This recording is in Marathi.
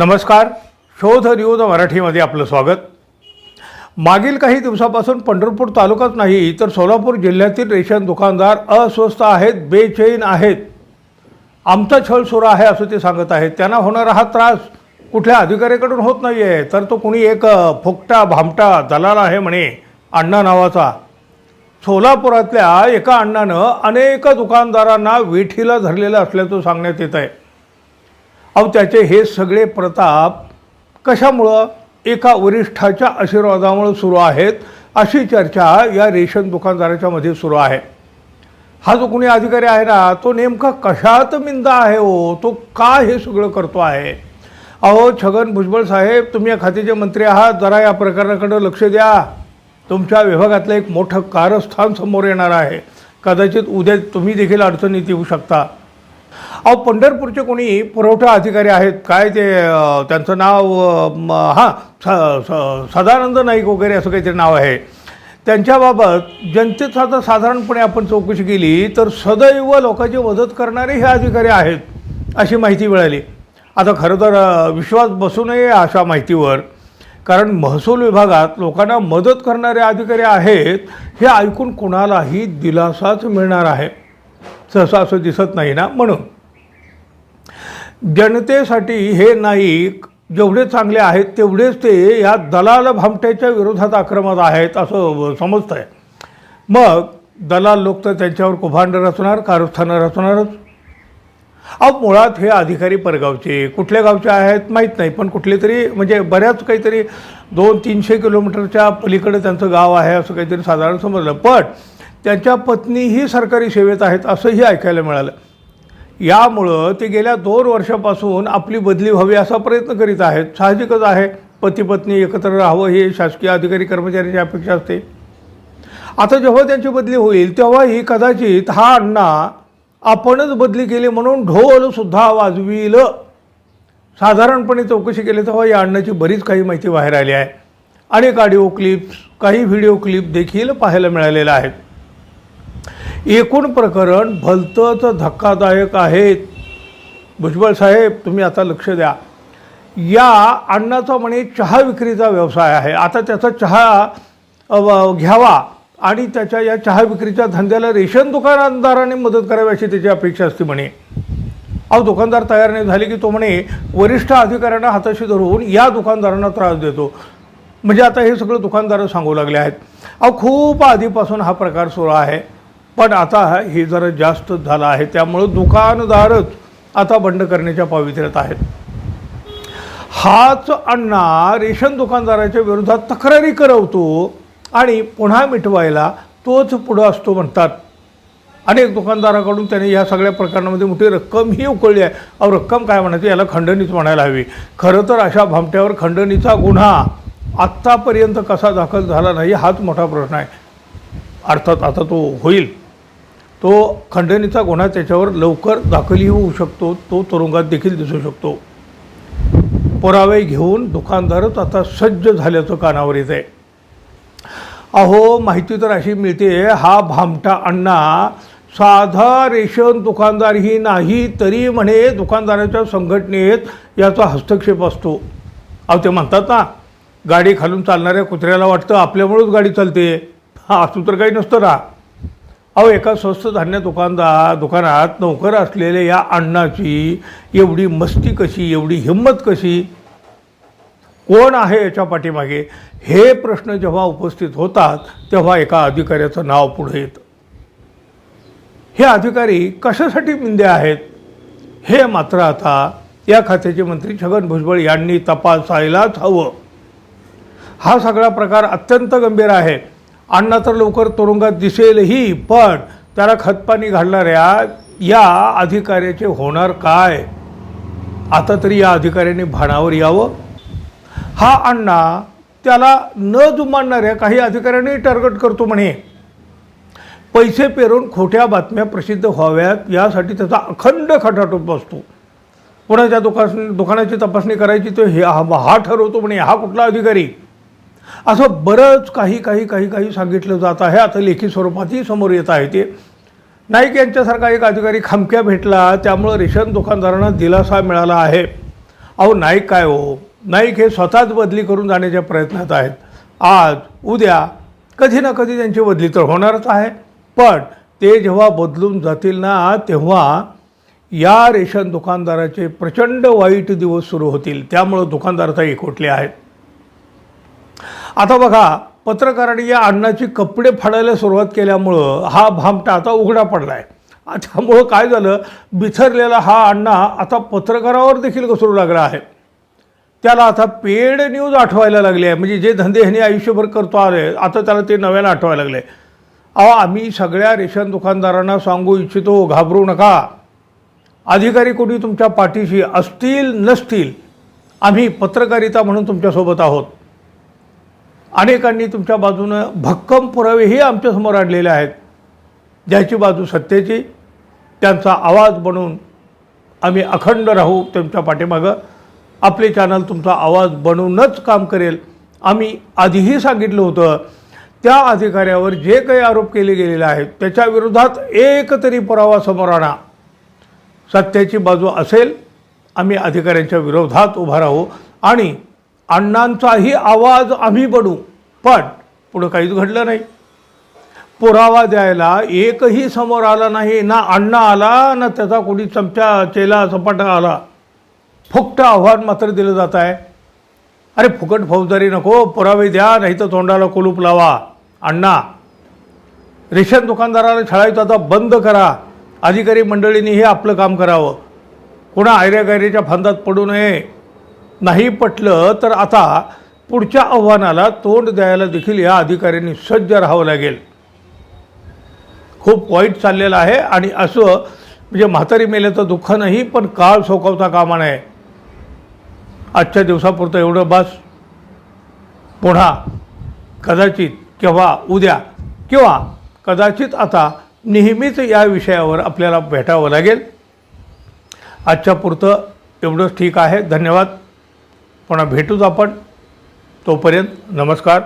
नमस्कार. शोध न्यूज मराठीमध्ये आपलं स्वागत. मागील काही दिवसापासून पंढरपूर तालुकाच नाही तर सोलापूर जिल्ह्यातील रेशन दुकानदार अस्वस्थ आहेत बेचैन आहेत. आमचा छळ सुरू आहे असं ते सांगत आहेत. त्यांना होणारा हा त्रास कुठल्या अधिकाऱ्याकडून होत नाही आहे तर तो कुणी एक फुकटा भामटा दलाल आहे म्हणे अण्णा नावाचा. सोलापुरातल्या एका अण्णानं अनेक दुकानदारांना वेठीला धरलेलं असल्याचं सांगण्यात येत आहे. अहो त्याचे हे सगळे प्रताप कशामुळं एका वरिष्ठाच्या आशीर्वादामुळे सुरू आहेत अशी चर्चा या रेशन दुकानदाराच्या मध्ये सुरू आहे. हा जो कोणी अधिकारी आहे ना तो नेमका कशात मिंदा आहे हो? तो का हे सगळं करतो आहे? अहो छगन भुजबळ साहेब तुम्ही या खात्याचे मंत्री आहात जरा या प्रकरणाकडे लक्ष द्या. तुमच्या विभागातलं एक मोठं कारस्थान समोर येणार आहे. कदाचित उद्या तुम्ही देखील अडचणीत येऊ शकता. अहो पंढरपूरचे कोणी पुरवठा अधिकारी आहेत काय ते त्यांचं नाव म, हां स स- सदानंद नाईक वगैरे असं काहीतरी नाव आहे. त्यांच्याबाबत जनतेत आता साधारणपणे आपण चौकशी केली तर सदैव लोकांची मदत करणारे हे अधिकारी आहेत अशी माहिती मिळाली. आता खरं तर विश्वास बसू नये अशा माहितीवर कारण महसूल विभागात लोकांना मदत करणारे अधिकारी आहेत हे ऐकून कोणालाही दिलासाच मिळणार आहे. सहसा असं दिसत नाही ना म्हणून. जनतेसाठी हे नाईक जेवढे चांगले आहेत तेवढेच ते या दलाल भामट्याच्या विरोधात आक्रमक आहेत असं समजतं आहे मग दलाल लोक तर त्यांच्यावर कुभांड रचणार कारस्थानं रचणारच अहो मुळात हे अधिकारी परगावचे कुठल्या गावचे आहेत माहीत नाही पण कुठले तरी म्हणजे बऱ्याच काहीतरी दोन तीनशे किलोमीटरच्या पलीकडे त्यांचं गाव आहे असं काहीतरी साधारण समजलं. पण त्यांच्या पत्नीही सरकारी सेवेत आहेत असंही ऐकायला मिळालं. यामुळं ते गेल्या दोन वर्षापासून आपली बदली व्हावी असा प्रयत्न करीत आहेत. साहजिकच आहे पती पत्नी एकत्र राहावं हे शासकीय अधिकारी कर्मचाऱ्यांची अपेक्षा असते. आता जेव्हा त्यांची बदली होईल तेव्हाही कदाचित हा अण्णा आपणच बदली केली म्हणून ढोलसुद्धा वाजविल. साधारणपणे चौकशी केली तेव्हा या अण्णाची बरीच काही माहिती बाहेर आली आहे. अनेक ऑडिओ क्लिप्स काही व्हिडिओ क्लिप देखील पाहायला मिळालेल्या आहेत. एकूण प्रकरण भलतंच धक्कादायक आहेत. भुजबळ साहेब तुम्ही आता लक्ष द्या. या अण्णाचा म्हणे चहा विक्रीचा व्यवसाय आहे. आता त्याचा चहा घ्यावा आणि त्याच्या या चहा विक्रीच्या धंद्याला रेशन दुकानदाराने मदत करावी अशी त्याची अपेक्षा असते म्हणे. अहो दुकानदार तयार नाही झाले की तो म्हणे वरिष्ठ अधिकाऱ्यांना हाताशी धरून या दुकानदारांना त्रास देतो. म्हणजे आता हे सगळं दुकानदार सांगू लागले आहेत. अहो खूप आधीपासून हा प्रकार सुरू आहे. पण आता हे जरा जास्त झालं आहे त्यामुळं दुकानदारच आता बंड करण्याच्या पावित्र्यात आहेत. हाच अण्णा रेशन दुकानदाराच्या विरोधात तक्रारी करवतो आणि पुन्हा मिटवायला तोच पुढं असतो म्हणतात. अनेक दुकानदाराकडून त्याने या सगळ्या प्रकरणामध्ये मोठी रक्कमही उकळली आहे. अहो रक्कम काय म्हणायची? याला खंडणीच म्हणायला हवी. खरं तर अशा भामट्यावर खंडणीचा गुन्हा आत्तापर्यंत कसा दाखल झाला नाही हाच मोठा प्रश्न आहे. अर्थात आता तो होईल. तो खंडणीचा गुन्हा त्याच्यावर लवकर दाखलही होऊ शकतो तो तुरुंगात देखील दिसू शकतो. पुरावे घेऊन दुकानदारच आता सज्ज झाल्याचं कानावर येत आहे अहो माहिती तर अशी मिळते हा भामटा अण्णा साधा रेशन दुकानदारही नाही तरी म्हणे दुकानदाराच्या संघटनेत याचा हस्तक्षेप असतो. अहो ते म्हणतात ना गाडी खालून चालणाऱ्या कुत्र्याला वाटतं आपल्यामुळेच गाडी चालते. हा असं तर काही नसतं ना. अहो एका स्वस्त धान्य दुकानदार दुकानात नोकर असलेल्या या अण्णाची एवढी मस्ती कशी एवढी हिंमत कशी? कोण आहे याच्या पाठीमागे? हे प्रश्न जेव्हा उपस्थित होतात तेव्हा एका अधिकाऱ्याचं नाव पुढे येतं. हे अधिकारी कशासाठी मिंदे आहेत? हे मात्र आता या खात्याचे मंत्री छगन भुजबळ यांनी तपासायलाच हवं. हा सगळा प्रकार अत्यंत गंभीर आहे. अण्णा तर लवकर तुरुंगात दिसेलही पण त्याला खतपाणी घालणाऱ्या या अधिकाऱ्याचे होणार काय? आता तरी या अधिकाऱ्याने भाणावर यावं. हा अण्णा त्याला न जुमानणाऱ्या काही अधिकाऱ्यांनी टार्गेट करतो म्हणे. पैसे पेरून खोट्या बातम्या प्रसिद्ध व्हाव्यात यासाठी त्याचा अखंड खटाटोप असतो त्या दुकान दुकानाची तपासणी करायची तो हे हा हा ठरवतो म्हणे हा कुठला अधिकारी? असं बरंच काही काही काही काही सांगितलं जात आहे. आता लेखी स्वरूपातही समोर येत आहे ते. नाईक यांच्यासारखा एक अधिकारी खामक्या भेटला त्यामुळं रेशन दुकानदारांना दिलासा मिळाला आहे. अहो नाईक काय हो? नाईक हे स्वतःच बदली करून जाण्याच्या प्रयत्नात आहेत. आज उद्या कधी ना कधी त्यांची बदली तर होणारच आहे. पण ते जेव्हा बदलून जातील ना तेव्हा या रेशन दुकानदाराचे प्रचंड वाईट दिवस सुरू होतील. त्यामुळं दुकानदार आता एकवटले आहेत. आता बघा पत्रकारांनी या अण्णाची कपडे फाडायला सुरुवात केल्यामुळं हा भामटा आता उघडा पडला आहे त्यामुळं काय झालं? बिथरलेला हा अण्णा आता पत्रकारावर देखील घसरू लागला आहे. त्याला आता पेड न्यूज आठवायला लागली आहे. म्हणजे जे धंदे ह्यांनी आयुष्यभर करतो आले आता त्याला ते नव्यानं आठवायला लागले. अहो आम्ही सगळ्या रेशन दुकानदारांना सांगू इच्छितो घाबरू नका. अधिकारी कोणी तुमच्या पाठीशी असतील नसतील आम्ही पत्रकारिता म्हणून तुमच्यासोबत आहोत. अनेकांनी तुमच्या बाजूनं भक्कम पुरावेही आमच्यासमोर आणलेले आहेत. ज्याची बाजू सत्तेची त्यांचा आवाज बनून आम्ही अखंड राहू त्यांच्या पाठीमागं. आपले चॅनल तुमचा आवाज बनवूनच काम करेल. आम्ही आधीही सांगितलं होतं त्या अधिकाऱ्यावर जे काही आरोप केले गेलेले आहेत त्याच्या विरोधात एक तरी पुरावा समोर आणा. सत्याची बाजू असेल आम्ही अधिकाऱ्यांच्या विरोधात उभा राहू. आणि अण्णांचाही आवाज आम्ही बनू. पण पुढं काहीच घडलं नाही. पुरावा द्यायला एकही समोर आला नाही. ना अण्णा आला ना त्याचा कोणी चमचा चेला सपाटा आला. फुकटं आव्हान मात्र दिलं जात आहे. अरे फुकट फौजदारी नको पुरावे द्या नाही तर तोंडाला कुलूप लावा. अण्णा रेशन दुकानदाराला छळायचं आता बंद करा. अधिकारी मंडळींनी हे आपलं काम करावं. कुणा आयऱ्यागायऱ्याच्या फांदात पडू नये. नाही पटलं तर आता पुढच्या आव्हानाला तोंड द्यायला देखील या अधिकाऱ्यांनी सज्ज राहावं लागेल. खूप वाईट चाललेलं आहे आणि असं म्हणजे म्हातारी मेल्याचं दुःख नाही पण काळ सोकवता कामा नये. आजच्या दिवसापुरतं एवढं बस. पुन्हा कदाचित केव्हा उद्या किंवा कदाचित आता नेहमीच या विषयावर आपल्याला भेटावं लागेल. आजच्या पुरतं एवढंच ठीक आहे. धन्यवाद. पुन्हा भेटूच आपण. तोपर्यंत नमस्कार.